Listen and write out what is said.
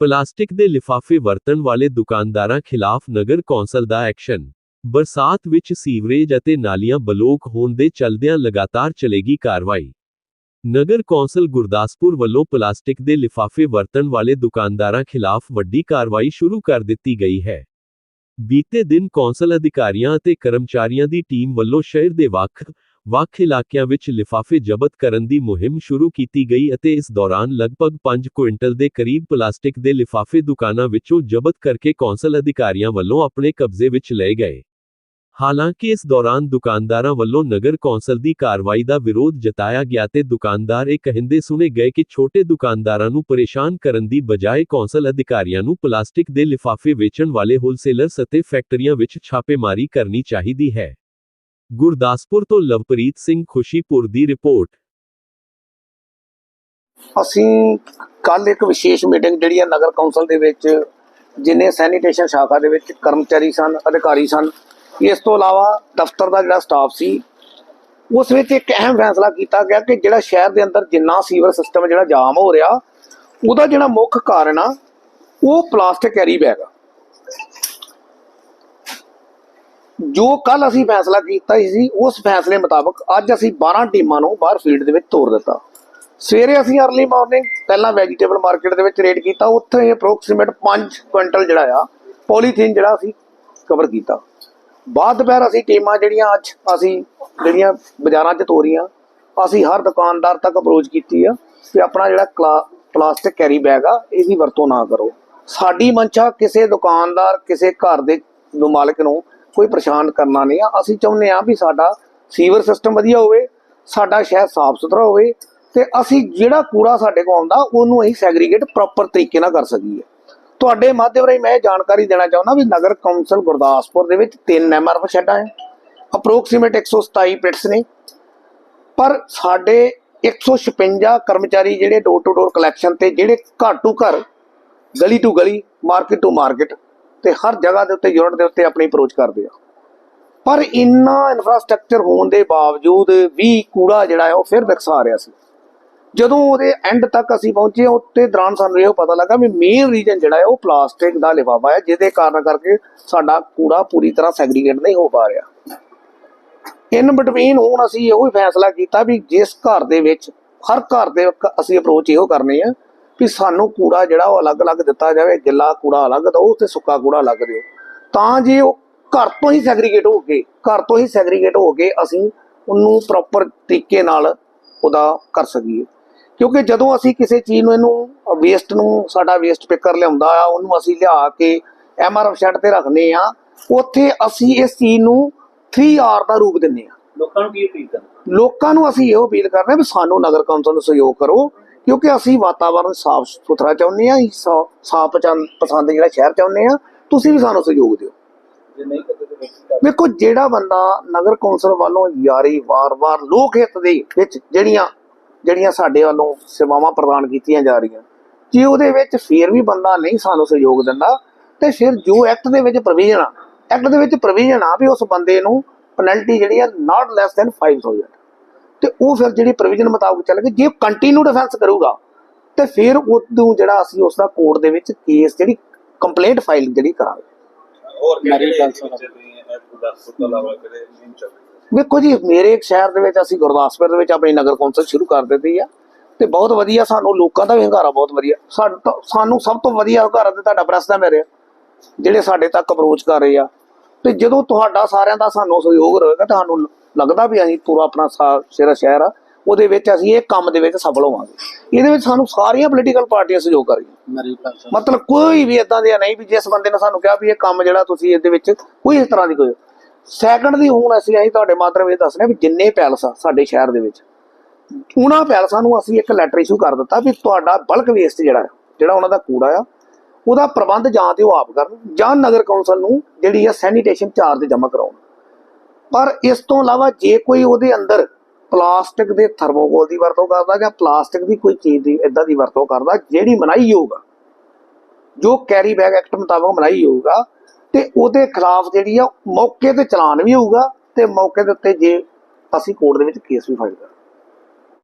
Plastic ਦੇ ਲਿਫਾਫੇ ਵਰਤਣ ਵਾਲੇ ਦੁਕਾਨਦਾਰਾਂ ਖਿਲਾਫ ਨਗਰ ਕੌਂਸਲ ਦਾ ਐਕਸ਼ਨ। ਬਰਸਾਤ ਵਿੱਚ ਸੀਵਰੇਜ ਅਤੇ ਨਾਲੀਆਂ ਬਲੋਕ ਹੋਣ ਦੇ ਚਲਦਿਆਂ ਲਗਾਤਾਰ ਚਲੇਗੀ ਕਾਰਵਾਈ। ਨਗਰ ਕੌਂਸਲ ਗੁਰਦਾਸਪੁਰ ਵੱਲੋਂ ਪਲਾਸਟਿਕ ਦੇ ਲਿਫਾਫੇ ਵਰਤਣ ਵਾਲੇ ਦੁਕਾਨਦਾਰਾਂ ਖਿਲਾਫ ਵੱਡੀ ਕਾਰਵਾਈ ਸ਼ੁਰੂ ਕਰ ਦਿੱਤੀ ਗਈ ਹੈ। ਬੀਤੇ ਦਿਨ ਕੌਂਸਲ ਅਧਿਕਾਰੀਆਂ ਅਤੇ ਕਰਮਚਾਰੀਆਂ ਦੀ ਟੀਮ ਵੱਲੋਂ ਸ਼ਹਿਰ ਦੇ ਵੱਖ ਵੱਖ ਇਲਾਕਿਆਂ ਵਿੱਚ ਲਿਫਾਫੇ ਜ਼ਬਤ ਕਰਨ ਦੀ ਮੁਹਿੰਮ ਸ਼ੁਰੂ ਕੀਤੀ ਗਈ ਅਤੇ ਇਸ ਦੌਰਾਨ ਲਗਭਗ 5 ਕੁਇੰਟਲ ਦੇ ਕਰੀਬ ਪਲਾਸਟਿਕ ਦੇ ਲਿਫਾਫੇ ਦੁਕਾਨਾਂ ਵਿੱਚੋਂ ਜ਼ਬਤ ਕਰਕੇ ਕੌਂਸਲ ਅਧਿਕਾਰੀਆਂ ਵੱਲੋਂ ਆਪਣੇ ਕਬਜ਼ੇ ਵਿੱਚ ਲਏ ਗਏ। ਹਾਲਾਂਕਿ ਇਸ ਦੌਰਾਨ ਦੁਕਾਨਦਾਰਾਂ ਵੱਲੋਂ ਨਗਰ ਕੌਂਸਲ ਦੀ ਕਾਰਵਾਈ ਦਾ ਵਿਰੋਧ ਜਤਾਇਆ ਗਿਆ ਤੇ ਦੁਕਾਨਦਾਰ ਇਹ ਕਹਿੰਦੇ ਸੁਣੇ ਗਏ ਕਿ ਛੋਟੇ ਦੁਕਾਨਦਾਰਾਂ ਨੂੰ ਪਰੇਸ਼ਾਨ ਕਰਨ ਦੀ ਬਜਾਏ ਕੌਂਸਲ ਅਧਿਕਾਰੀਆਂ ਨੂੰ ਪਲਾਸਟਿਕ ਦੇ ਲਿਫਾਫੇ ਵੇਚਣ ਵਾਲੇ ਹੋਲਸੇਲਰਸ ਅਤੇ ਫੈਕਟਰੀਆਂ ਵਿੱਚ ਛਾਪੇਮਾਰੀ ਕਰਨੀ ਚਾਹੀਦੀ ਹੈ। ਗੁਰਦਾਸਪੁਰ ਤੋਂ ਲਵਪ੍ਰੀਤ ਸਿੰਘ ਖੁਸ਼ੀਪੁਰ ਦੀ ਰਿਪੋਰਟ। ਅਸੀਂ ਕੱਲ ਇੱਕ ਵਿਸ਼ੇਸ਼ ਮੀਟਿੰਗ ਜਿਹੜੀ ਹੈ ਨਗਰ ਕੌਂਸਲ ਦੇ ਵਿੱਚ, ਜਿਨੇ ਸੈਨੀਟੇਸ਼ਨ ਸ਼ਾਖਾ ਦੇ ਵਿੱਚ ਕਰਮਚਾਰੀ ਸਨ, ਅਧਿਕਾਰੀ ਸਨ, ਇਸ ਤੋਂ ਇਲਾਵਾ ਦਫ਼ਤਰ ਦਾ ਜਿਹੜਾ ਸਟਾਫ ਸੀ, ਉਸ ਵਿੱਚ ਇੱਕ ਅਹਿਮ ਫੈਸਲਾ ਕੀਤਾ ਗਿਆ ਕਿ ਜਿਹੜਾ ਸ਼ਹਿਰ ਦੇ ਅੰਦਰ ਜਿੰਨਾ ਸੀਵਰ ਸਿਸਟਮ ਜਿਹੜਾ ਜਾਮ ਹੋ ਰਿਹਾ, ਉਹਦਾ ਜਿਹੜਾ ਮੁੱਖ ਕਾਰਨ ਆ, ਉਹ ਪਲਾਸਟਿਕ ਕੈਰੀ ਬੈਗ ਆ। ਜੋ ਕੱਲ ਅਸੀਂ ਫੈਸਲਾ ਕੀਤਾ ਸੀ, ਉਸ ਫੈਸਲੇ ਮੁਤਾਬਕ ਅੱਜ ਅਸੀਂ 12 ਟੀਮਾਂ ਨੂੰ ਬਾਹਰ ਫੀਲਡ ਦੇ ਵਿੱਚ ਤੋਰ ਦਿੱਤਾ। ਸਵੇਰੇ ਅਸੀਂ ਅਰਲੀ ਮਾਰਨਿੰਗ ਪਹਿਲਾਂ ਵੈਜੀਟੇਬਲ ਮਾਰਕੀਟ ਦੇ ਵਿੱਚ ਰੇਡ ਕੀਤਾ, ਉੱਥੇ ਅਪਰੋਕਸੀਮੇਟ 5 ਕੁਇੰਟਲ ਜਿਹੜਾ ਆ ਪੋਲੀਥੀਨ ਜਿਹੜਾ ਅਸੀਂ ਕਵਰ ਕੀਤਾ। ਬਾਅਦ ਦੁਪਹਿਰ ਅਸੀਂ ਟੀਮਾਂ ਜਿਹੜੀਆਂ ਅੱਜ ਅਸੀਂ ਜਿਹੜੀਆਂ ਬਾਜ਼ਾਰਾਂ 'ਚ ਤੋਰੀਆਂ, ਅਸੀਂ ਹਰ ਦੁਕਾਨਦਾਰ ਤੱਕ ਅਪਰੋਚ ਕੀਤੀ ਆ ਕਿ ਆਪਣਾ ਜਿਹੜਾ ਕਲਾ- ਪਲਾਸਟਿਕ ਕੈਰੀ ਬੈਗ ਆ, ਇਹਦੀ ਵਰਤੋਂ ਨਾ ਕਰੋ। ਸਾਡੀ ਮੰਸ਼ਾ ਕਿਸੇ ਦੁਕਾਨਦਾਰ, ਕਿਸੇ ਘਰ ਦੇ ਮਾਲਕ ਨੂੰ ਕੋਈ ਪਰੇਸ਼ਾਨ ਕਰਨਾ ਨਹੀਂ ਆ। ਅਸੀਂ ਚਾਹੁੰਦੇ ਆ ਵੀ ਸਾਡਾ ਸੀਵਰ ਸਿਸਟਮ ਵਧੀਆ ਹੋਵੇ, ਸਾਡਾ ਸ਼ਹਿਰ ਸਾਫ਼ ਸੁਥਰਾ ਹੋਵੇ ਤੇ ਅਸੀਂ ਜਿਹੜਾ ਕੂੜਾ ਸਾਡੇ ਕੋਲ ਆਉਂਦਾ, ਉਹਨੂੰ ਅਸੀਂ ਸੈਗਰੀਗੇਟ ਪ੍ਰੋਪਰ ਤਰੀਕੇ ਨਾਲ ਕਰ ਸਕੀਏ। ਤੁਹਾਡੇ ਮਾਧਿਅਮ ਰਾਹੀਂ ਮੈਂ ਇਹ ਜਾਣਕਾਰੀ ਦੇਣਾ ਚਾਹੁੰਦਾ ਵੀ ਨਗਰ ਕੌਂਸਲ ਗੁਰਦਾਸਪੁਰ ਦੇ ਵਿੱਚ ਤਿੰਨ ਐਮਆਰਐਫ ਸ਼ੈੱਡਾਂ ਹੈ। ਅਪਰੋਕਸੀਮੇਟ 127 ਪਿਟਸ ਨੇ। ਪਰ ਸਾਡੇ 156 ਕਰਮਚਾਰੀ ਜਿਹੜੇ ਡੋਰ ਟੂ ਡੋਰ ਕਲੈਕਸ਼ਨ ਤੇ ਜਿਹੜੇ ਘਰ ਟੂ ਘਰ, ਗਲੀ ਟੂ ਗਲੀ ਮਾਰਕੀਟ ਟੂ ਮਾਰਕੀਟ ਤੇ ਹਰ ਜਗ੍ਹਾ ਦੇ ਉੱਤੇ, ਯੂਨਿਟ ਦੇ ਉੱਤੇ ਆਪਣੀ ਅਪਰੋਚ ਕਰਦੇ ਆ। ਪਰ ਇੰਨਾ ਇਨਫਰਾਸਟ੍ਰਕਚਰ ਹੋਣ ਦੇ ਬਾਵਜੂਦ ਵੀ ਕੂੜਾ ਜਿਹੜਾ ਹੈ, ਉਹ ਫਿਰ ਵਿਕਸਾ ਰਿਹਾ ਸੀ। ਜਦੋਂ ਉਹਦੇ ਐਂਡ ਤੱਕ ਅਸੀਂ ਪਹੁੰਚੇ ਉੱਤੇ ਦੌਰਾਨ ਸਾਨੂੰ ਇਹ ਪਤਾ ਲੱਗਾ ਵੀ ਮੇਨ ਰੀਜਨ ਜਿਹੜਾ ਹੈ, ਉਹ ਪਲਾਸਟਿਕ ਦਾ ਲਿਫਾਫਾ ਹੈ, ਜਿਹਦੇ ਕਾਰਨ ਕਰਕੇ ਸਾਡਾ ਕੂੜਾ ਪੂਰੀ ਤਰ੍ਹਾਂ ਸੈਗਰੀਗੇਟ ਨਹੀਂ ਹੋ ਪਾ ਰਿਹਾ। ਇਨ ਬਿਟਵੀਨ ਹੁਣ ਅਸੀਂ ਇਹੋ ਹੀ ਫੈਸਲਾ ਕੀਤਾ ਵੀ ਜਿਸ ਘਰ ਦੇ ਵਿੱਚ, ਹਰ ਘਰ ਦੇ ਅਸੀਂ ਅਪਰੋਚ ਇਹੋ ਕਰਨੀ ਆ ਵੀ ਸਾਨੂੰ ਕੂੜਾ ਜਿਹੜਾ ਉਹ ਅਲੱਗ-ਅਲੱਗ ਦਿੱਤਾ ਜਾਵੇ ਗਿੱਲਾ ਕੂੜਾ ਅਲੱਗ ਦਿਓ ਤੇ ਸੁੱਕਾ ਕੂੜਾ ਅਲੱਗ ਦਿਓ ਤਾਂ ਜੇ ਉਹ ਘਰ ਤੋਂ ਹੀ ਸੈਗਰੀਗੇਟ ਹੋ ਕੇ ਘਰ ਤੋਂ ਹੀ ਸੈਗਰੀਗੇਟ ਹੋ ਕੇ ਅਸੀਂ ਉਹਨੂੰ ਪ੍ਰੋਪਰ ਤਰੀਕੇ ਨਾਲ ਉਹਦਾ ਕਰ ਸਕੀਏ। ਕਿਉਂਕਿ ਜਦੋਂ ਅਸੀਂ ਕਿਸੇ ਚੀਜ਼ ਨੂੰ ਇਹਨੂੰ ਵੇਸਟ ਨੂੰ ਸਾਡਾ ਵੇਸਟ ਪਿਕਰ ਲਿਆਉਂਦਾ ਆ ਉਹਨੂੰ ਅਸੀਂ ਲਿਆ ਕੇ ਐਮਆਰਐਫ ਸ਼ੈਡ ਤੇ ਰੱਖਨੇ ਆ ਉੱਥੇ ਅਸੀਂ ਇਸ ਚੀਜ਼ ਨੂੰ 3R ਦਾ ਰੂਪ ਦਿੰਨੇ ਆ। ਲੋਕਾਂ ਨੂੰ ਕੀ ਅਪੀਲ ਕਰਨਾ? ਲੋਕਾਂ ਨੂੰ ਅਸੀਂ ਇਹੋ ਅਪੀਲ ਕਰਦੇ ਹਾਂ ਵੀ ਸਾਨੂੰ ਨਗਰ ਕੌਂਸਲ ਨੂੰ ਸਹਿਯੋਗ ਕਰੋ ਕਿਉਂਕਿ ਅਸੀਂ ਵਾਤਾਵਰਣ ਸਾਫ਼ ਸੁਥਰਾ ਚਾਹੁੰਦੇ ਆ ਸਾਫ਼ ਪਸੰਦ ਜਿਹੜਾ ਸ਼ਹਿਰ ਚਾਹੁੰਦੇ ਆ ਤੁਸੀਂ ਵੀ ਸਾਨੂੰ ਸਹਿਯੋਗ ਦਿਓ। ਵੇਖੀ ਜਿਹੜਾ ਬੰਦਾ ਨਗਰ ਕੌਂਸਲ ਵੱਲੋਂ ਯਾਰੀ ਵਾਰ-ਵਾਰ ਲੋਕ ਹਿੱਤ ਦੇ ਵਿੱਚ ਜਿਹੜੀਆਂ ਜਿਹੜੀਆਂ ਸਾਡੇ ਵੱਲੋਂ ਸੇਵਾਵਾਂ ਪ੍ਰਦਾਨ ਕੀਤੀਆਂ ਜਾ ਰਹੀਆਂ ਜੇ ਉਹਦੇ ਵਿੱਚ ਫੇਰ ਵੀ ਬੰਦਾ ਨਹੀਂ ਸਾਨੂੰ ਸਹਿਯੋਗ ਦਿੰਦਾ ਤੇ ਫਿਰ ਜੋ ਐਕਟ ਦੇ ਵਿੱਚ ਪ੍ਰੋਵੀਜ਼ਨ ਆ ਐਕਟ ਦੇ ਵਿੱਚ ਪ੍ਰੋਵੀਜ਼ਨ ਆ ਵੀ ਉਸ ਬੰਦੇ ਨੂੰ ਪੈਨਲਟੀ ਜਿਹੜੀ ਆ ਨਾਟ ਲੈਸ ਦੈਨ 5000 ਤੇ ਉਹ ਫਿਰ ਜਿਹੜੀ ਪ੍ਰੋਵੀਜ਼ਨ ਮੁਤਾਬਕ ਚੱਲ ਗਈ ਜੇ ਕੰਟੀਨਿਊ ਡਿਫੈਂਸ ਕਰੂਗਾ ਤੇ ਫਿਰ ਉਦੋਂ ਜਿਹੜਾ ਅਸੀਂ ਉਸ ਦਾ ਕੋਰਟ ਦੇ ਵਿੱਚ ਕੇਸ ਜਿਹੜੀ ਕੰਪਲੇਂਟ ਫਾਈਲ ਜਿਹੜੀ ਕਰਾਂਗੇ। ਹੋਰ ਮੇਰੀ ਕਿਹੜੇ ਗੱਲ ਚੱਲ ਸੁਣੋ। ਰਹੀ ਹੈ ਗੁਰਦਾਸਪੁਰ ਤੋਂ ਇਲਾਵਾ ਕਿਹੜੇ ਨਹੀਂ ਚੱਲ ਰਹੀ ਵੇਖੋ ਜੀ ਮੇਰੇ ਸ਼ਹਿਰ ਦੇ ਵਿੱਚ ਅਸੀਂ ਗੁਰਦਾਸਪੁਰ ਦੇ ਵਿੱਚ ਆਪਣੀ ਨਗਰ ਕੌਂਸਲ ਸ਼ੁਰੂ ਕਰ ਦਿੱਤੀ ਆ ਤੇ ਬਹੁਤ ਵਧੀਆ ਸਾਨੂੰ ਲੋਕਾਂ ਦਾ ਵੀ ਹੰਗਾਰਾ ਬਹੁਤ ਵਧੀਆ। ਸਾਨੂੰ ਸਭ ਤੋਂ ਵਧੀਆ ਹੰਗਾਰਾ ਤੇ ਤੁਹਾਡਾ ਪ੍ਰੈਸ ਦਾ ਮੇਰੇ ਜਿਹੜੇ ਸਾਡੇ ਤੱਕ ਅਪਰੋਚ ਕਰ ਰਹੇ ਆ। ਤੇ ਜਦੋਂ ਤੁਹਾਡਾ ਸਾਰਿਆਂ ਦਾ ਸਾਨੂੰ ਸਹਿਯੋਗ ਰਹੇਗਾ ਤੁਹਾਨੂੰ ਲੱਗਦਾ ਵੀ ਅਸੀਂ ਪੂਰਾ ਆਪਣਾ ਸਾ- ਜਿਹੜਾ ਸ਼ਹਿਰ ਆ ਉਹਦੇ ਵਿੱਚ ਅਸੀਂ ਇਹ ਕੰਮ ਦੇ ਵਿੱਚ ਸਫਲ ਹੋਵਾਂਗੇ। ਇਹਦੇ ਵਿੱਚ ਸਾਨੂੰ ਸਾਰੀਆਂ ਪੋਲੀਟੀਕਲ ਪਾਰਟੀਆਂ ਸਹਿਯੋਗ ਕਰ ਰਹੀਆਂ। ਮੇਰੀ ਗੱਲ ਸੁਣੋ। ਮਤਲਬ ਕੋਈ ਵੀ ਇਦਾਂ ਦੇ ਨਹੀਂ ਵੀ ਜਿਸ ਬੰਦੇ ਨੇ ਸਾਨੂੰ ਕਿਹਾ ਵੀ ਇਹ ਕੰਮ ਜਿਹੜਾ ਤੁਸੀਂ ਇਹਦੇ ਵਿੱਚ ਕੋਈ ਇਸ ਤਰ੍ਹਾਂ ਦੀ ਕੋਈ ਸੈਕੰਡ ਦੀ ਹੁਣ ਅਸੀਂ ਅਸੀਂ ਤੁਹਾਡੇ ਮਾਤਰ ਇਹ ਦੱਸਨੇ ਵੀ ਜਿੰਨੇ ਪੈਲਸ ਆ ਸਾਡੇ ਸ਼ਹਿਰ ਦੇ ਵਿੱਚ ਉਹਨਾਂ ਪੈਲਸਾਂ ਨੂੰ ਅਸੀਂ ਇੱਕ ਲੈਟਰ ਇਸ਼ੂ ਕਰ ਦਿੱਤਾ ਵੀ ਤੁਹਾਡਾ ਬਲਕ ਵੇਸਟ ਜਿਹੜਾ ਜਿਹੜਾ ਉਹਨਾਂ ਦਾ ਕੂੜਾ ਆ ਉਹਦਾ ਪ੍ਰਬੰਧ ਜਾਂ ਤੇ ਉਹ ਆਪ ਕਰਨ, ਜਾਂ ਨਗਰ ਕੌਂਸਲ ਨੂੰ ਜਿਹੜੀ ਆ ਸੈਨੀਟੇਸ਼ਨ ਚਾਰਜ ਜਮ੍ਹਾਂ ਕਰਾਉਣ। ਪਰ ਇਸ ਤੋਂ ਇਲਾਵਾ ਜੇ ਕੋਈ ਉਹਦੇ ਅੰਦਰ ਪਲਾਸਟਿਕ ਦੇ ਥਰਮੋਕੋਲ ਦੀ ਵਰਤੋਂ ਕਰਦਾ ਜਾਂ ਪਲਾਸਟਿਕ ਦੀ ਕੋਈ ਚੀਜ਼ ਦੀ ਇਦਾਂ ਦੀ ਵਰਤੋਂ ਕਰਦਾ, ਜਿਹੜੀ ਮਨਾਹੀ ਹੋਊਗਾ ਜੋ ਕੈਰੀ ਬੈਗ ਐਕਟ ਮੁਤਾਬਕ ਮਨਾਈ ਹੋਊਗਾ ਤੇ ਉਹਦੇ ਖਿਲਾਫ ਜਿਹੜੀ ਆ ਮੌਕੇ ਤੇ ਚਲਾਨ ਵੀ ਹੋਊਗਾ, ਤੇ ਮੌਕੇ ਦੇ ਉੱਤੇ ਜੇ ਅਸੀਂ ਕੋਰਟ ਦੇ ਵਿੱਚ ਕੇਸ ਵੀ ਫਾਈਲ ਕਰਾਂਗੇ।